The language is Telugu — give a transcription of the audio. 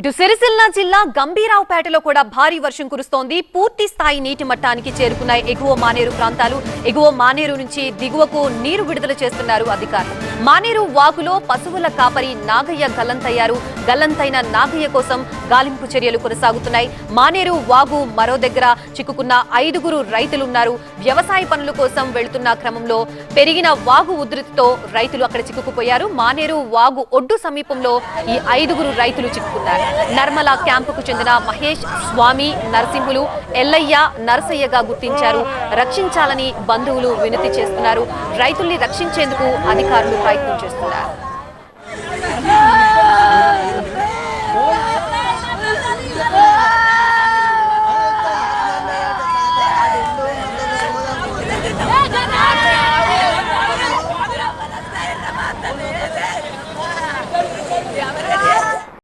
ఇటు సిరిసిల్ల జిల్లా గంభీరావుపేటలో కూడా భారీ వర్షం కురుస్తోంది. పూర్తి స్థాయి నీటి మట్టానికి చేరుకున్నాయి ఎగువ మానేరు ప్రాంతాలు. ఎగువ మానేరు నుంచి దిగువకు నీరు విడుదల చేస్తున్నారు అధికారులు. మానేరు వాగులో పశువుల కాపరి నాగయ్య గల్లంతయ్యారు. గల్లంతైన నాగయ్య కోసం గాలింపు చర్యలు కొనసాగుతున్నాయి. మానేరు వాగు మరో దగ్గర చిక్కుకున్న ఐదుగురు రైతులున్నారు. వ్యవసాయ పనుల కోసం వెళుతున్న క్రమంలో పెరిగిన వాగు ఉధృతితో రైతులు అక్కడ చిక్కుకుపోయారు. మానేరు వాగు ఒడ్డు సమీపంలో ఈ ఐదుగురు రైతులు చిక్కుకున్నారు. నర్మల క్యాంపుకు చెందిన మహేష్ స్వామి నరసింహులు ఎల్లయ్య నరసయ్యగా గుర్తించారు. రక్షించాలని బంధువులు వినతి చేస్తున్నారు. రైతుల్ని రక్షించేందుకు అధికారులు ప్రయత్నం చేస్తున్నారు.